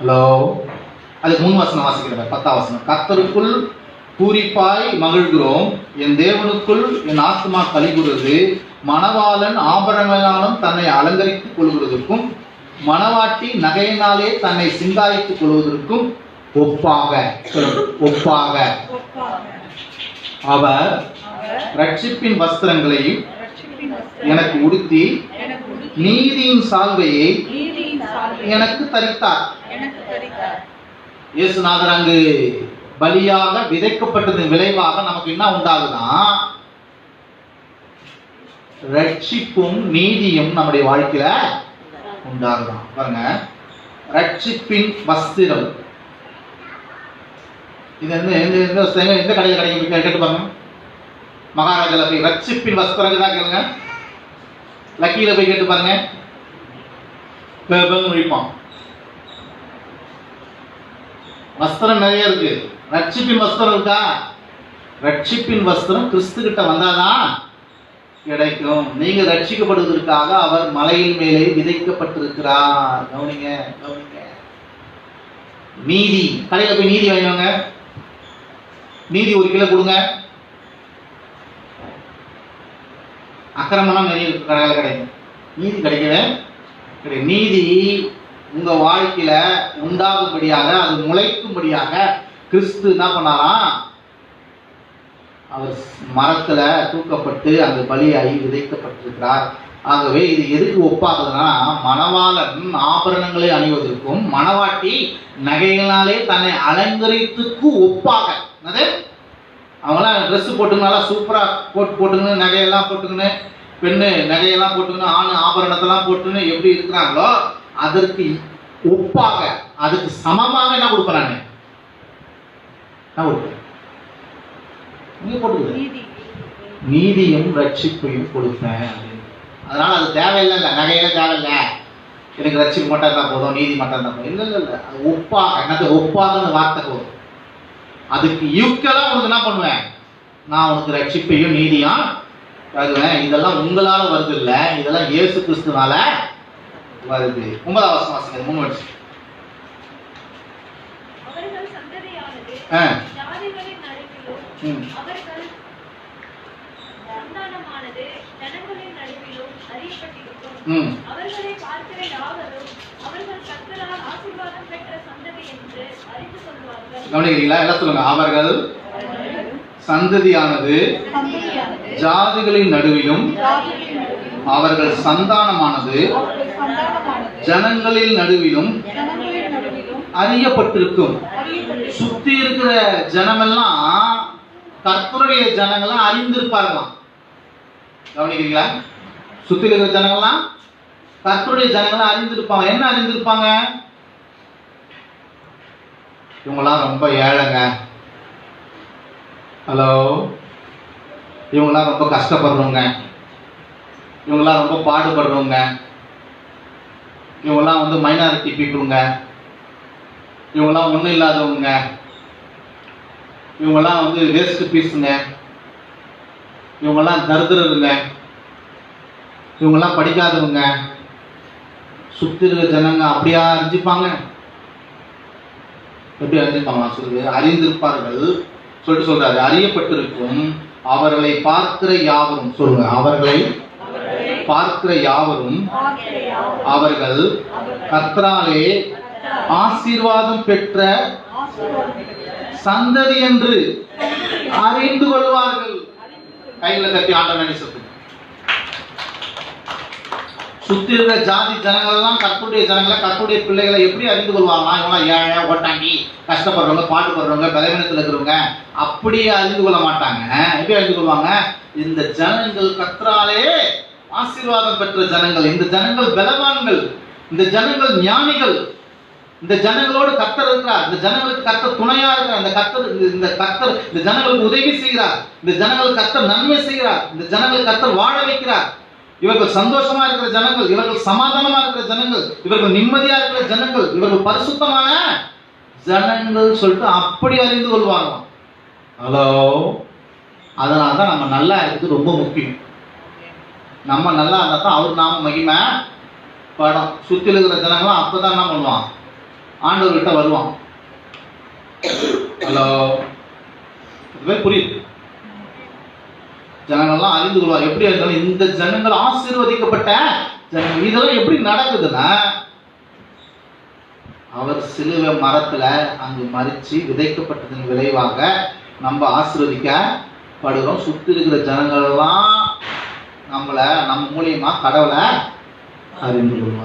Hello அதுக்கு முன் வசனம் வாசிக்கிறேன் பத்தாம் வசனம். கர்த்தருக்குள் பூரிப்பாய் மகிழ்கிறோம். என் தேவனுக்குள் என் ஆத்மா கலிகுறது மணவாளன் ஆபரணங்களாலும் தன்னை அலங்கரித்துக் கொள்கிறதற்கும் மணவாட்டி நகையினாலே தன்னை சிங்காரித்துக் கொள்வதற்கும் ஒப்பாக. ஒப்பாக. அவர் ரட்சிப்பின் வஸ்திரங்களையும் எனக்கு உடுத்தி நீதியின் சால்வையை எனக்கு தரித்தார். இயேசுநாதர் அங்கு பலியாக விதைக்கப்பட்டதன் விளைவாக நமக்கு என்ன உண்டாகுதுன்னா ரட்சிப்பும் நீதியும் நம்முடைய வாழ்க்கையில உண்டாகுதான். பாருங்க. ரட்சிப்பின் வஸ்திரம். இது வந்து எந்த எந்த வஸ்திரங்க எந்த கடையில் கிடைக்கும்? கேட்டு பாருங்க. மகாராஜால போய் ரட்சிப்பின் வஸ்திரம் தான் கேளுங்க. லக்கியில போய் கேட்டு பாருங்க. பே- முடிப்பான் வஸ்திரம் நிறைய இருக்கு. ரட்சிப்பின் வஸ்திரம் இருக்கா? ரட்சிப்பின் வஸ்திரம் கிறிஸ்து கிட்ட வந்தாதான் கிடைக்கும். நீங்க ரட்சிக்கப்படுவதற்காக அவர் மலையின் மேலே விதைக்கப்பட்டிருக்கிறார். கவனிங்க கவனிங்க. நீதி. கடையில போய் நீதி வாங்கிவாங்க நீதி ஒரு கிலோ கொடுங்க. அக்கிரமெல்லாம் நிறைய இருக்கு கடையில் கிடைக்கும் நீதி கிடைக்கவே கிடையாது. நீதி உங்க வாழ்க்கையில உண்டாகும்படியாக அது முளைக்கும்படியாக கிறிஸ்து என்ன பண்ணாராம் அவர் மரத்துல தூக்கப்பட்டு அந்த பலியாகி விதைக்கப்பட்டிருக்கிறார். ஆகவே இது எதுக்கு ஒப்பாகுதுன்னா மணவாளன் ஆபரணங்களை அணிவதற்கும் மணவாட்டி நகைகளாலே தன்னை அலங்கரித்துக்கு ஒப்பாக. என்னது? அவங்களாம் ட்ரெஸ் போட்டுங்க நல்லா சூப்பராக போட்டு போட்டுங்கன்னு நகையெல்லாம் போட்டுங்கன்னு பெண்ணு நகையெல்லாம் போட்டுங்கன்னு ஆண் ஆபரணத்தெல்லாம் போட்டுன்னு எப்படி இருக்கிறாங்களோ அதற்கு ஒப்பாக அதுக்கு சமமாக என்ன கொடுக்குறாங்க? என்ன கொடுக்குறேன் நீங்க நீதியும் ரட்சிப்பையும் கொடுப்பேன் அப்படின்னு. அதனால அது தேவையில்லை இல்லை நகையெல்லாம் தேவையில்லை. எனக்கு ரட்சிப்பு மட்டும் இருந்தால் போதும் நீதி மட்டும் இருந்தால் போதும். இல்லை இல்லை இல்லை. அது ஒப்பாக என்னது ஒப்பாகன்னு வார்த்தை போதும். அதுக்கு யுக்கெல்லாம் உனக்கு என்ன பண்ணுவேன்? நான் உனக்கு ரட்சிப்பையும் நீதியும் தருவேன் இதெல்லாம் உங்களால வருது இல்லை. இதெல்லாம் இயேசு கிறிஸ்துனால வருது ஒன்பதாம் வருஷம் வாசிக்கிறது மூணு வருஷம் அவர்கள் சந்ததியானது ஆ. ஜாதிகளின் நடுவிலும் ம். அவர்கள் சந்தானமானது ஜனங்களின் நடுவிலும் அறியப்பட்டிருக்கும். ம். அவர்களை பார்க்கிற யாவரும் அவர்கள் கர்த்தரால் ஆசீர்வாதம் பெற்ற சந்ததி என்று அறிந்து கொள்வார்கள். கவனிக்கிறீங்களா? எல்லாம் சொல்லுங்க. அவர்கள் சந்ததியானது சந்ததியானது ஜாதிகளின் நடுவிலும் அவர்கள் சந்தானமானது ஜனங்களின் நடுவிலும் அறியப்பட்டிருக்கும். சுத்தி இருக்கிற ஜனமெல்லாம் கர்த்தருடைய ஜனங்கள்லாம் அறிந்திருப்பார்களாம். கவனிக்கிறீங்களா? சுத்தி இருக்கிற ஜனங்கள்லாம் கர்த்தருடைய ஜனங்கள்லாம் அறிந்திருப்பாங்க. என்ன அறிந்திருப்பாங்க? இவங்கெல்லாம் ரொம்ப ஏழைங்க. ஹலோ? இவங்கெல்லாம் ரொம்ப கஷ்டப்படுறவங்க. இவங்கெல்லாம் ரொம்ப பாடுபடுறவங்க. இவங்கெல்லாம் வந்து மைனாரிட்டி பீப்புளுங்க இவங்கெல்லாம் ஒன்றும் இல்லாதவங்க. இவங்கெல்லாம் வந்து வேஸ்ட் பீஸுங்க இவங்கெல்லாம் தரித்திரருங்க. இவங்கெல்லாம் படிக்காதவங்க. சுற்றி இருக்கிற ஜனங்க அப்படியா அறிஞ்சிப்பாங்க? எப்படி அறிஞ்சிப்பாங்களா சொல்லுது அறிந்திருப்பார்கள். சொல்லிட்டு சொல்றாரு. அறியப்பட்டிருக்கும். அவர்களை பார்க்கிற யாவரும் சொல்லுங்க. அவர்களை பார்க்கிற யாவரும் அவர்கள் கர்த்தராலே ஆசீர்வாதம் பெற்ற சந்ததி என்று அறிந்து கொள்வார்கள். கையில தட்டி ஆண்டவனை சொத்து சுத்தி இருக்கிற ஜாதி ஜனங்கள் எல்லாம் ஜனங்களை கற்புடைய பிள்ளைகளை எப்படி அறிந்து கொள்வாங்களா இவங்களாம் ஏழை ஓட்டாங்கி கஷ்டப்படுறவங்க பாடுபடுறவங்க பலவீனத்தில் இருக்கிறவங்க அப்படியே அறிந்து கொள்ள மாட்டாங்க. எப்படி அறிந்து கொள்வாங்க? இந்த ஜனங்கள் கத்ராலே ஆசீர்வாதம் பெற்ற ஜனங்கள் இந்த ஜனங்கள் பலவான்கள் இந்த ஜனங்கள் ஞானிகள் இந்த ஜனங்களோடு கத்தர் இருக்கிறார் இந்த ஜனங்களுக்கு கத்தர் துணையா இருக்கிறார் இந்த கத்தர் இந்த- கத்தர் இந்த ஜனங்களுக்கு உதவி செய்கிறார் இந்த ஜனங்களுக்கு கத்தர் நன்மை செய்கிறார் இந்த ஜனங்களுக்கு கத்தர் வாழ வைக்கிறார். இவர்கள் சந்தோஷமா இருக்கிற ஜனங்கள் இவர்கள் சமாதானமா இருக்கிற ஜனங்கள் இவர்கள் நிம்மதியா இருக்கிற ஜனங்கள் இவர்கள் பரிசுத்தமான ஜனங்கள் சொல்லிட்டு அப்படி அறிந்து கொள்வாங்க ஹலோ அதனால தான் நம்ம நல்லா இருக்கிறது ரொம்ப முக்கியம். நம்ம நல்லா இருந்தால் தான் அவர் நாம மகிமை படம். சுற்றி இருக்கிற ஜனங்களாம் அப்போ தான் என்ன பண்ணுவான்? ஆண்டவர்கிட்ட வருவான். ஹலோ இதுவே புரியுது. ஜனங்கள்லாம் அறிந்து கொள்வார் எப்படி இருந்தாலும் இந்த ஜனங்கள் ஆசீர்வதிக்கப்பட்ட ஜனங்கள். இதெல்லாம் எப்படி நடக்குதுன்னா அவர் சிலுவை மரத்துல அங்கு மறிச்சு விதைக்கப்பட்டதன் விளைவாக நம்ம ஆசீர்வதிக்கப்படுகிறோம் சுத்தி இருக்கிற ஜனங்கள்லாம் நம்மளை நம்ம மூலியமாக கடவுளை அறிந்து கொள்வார்.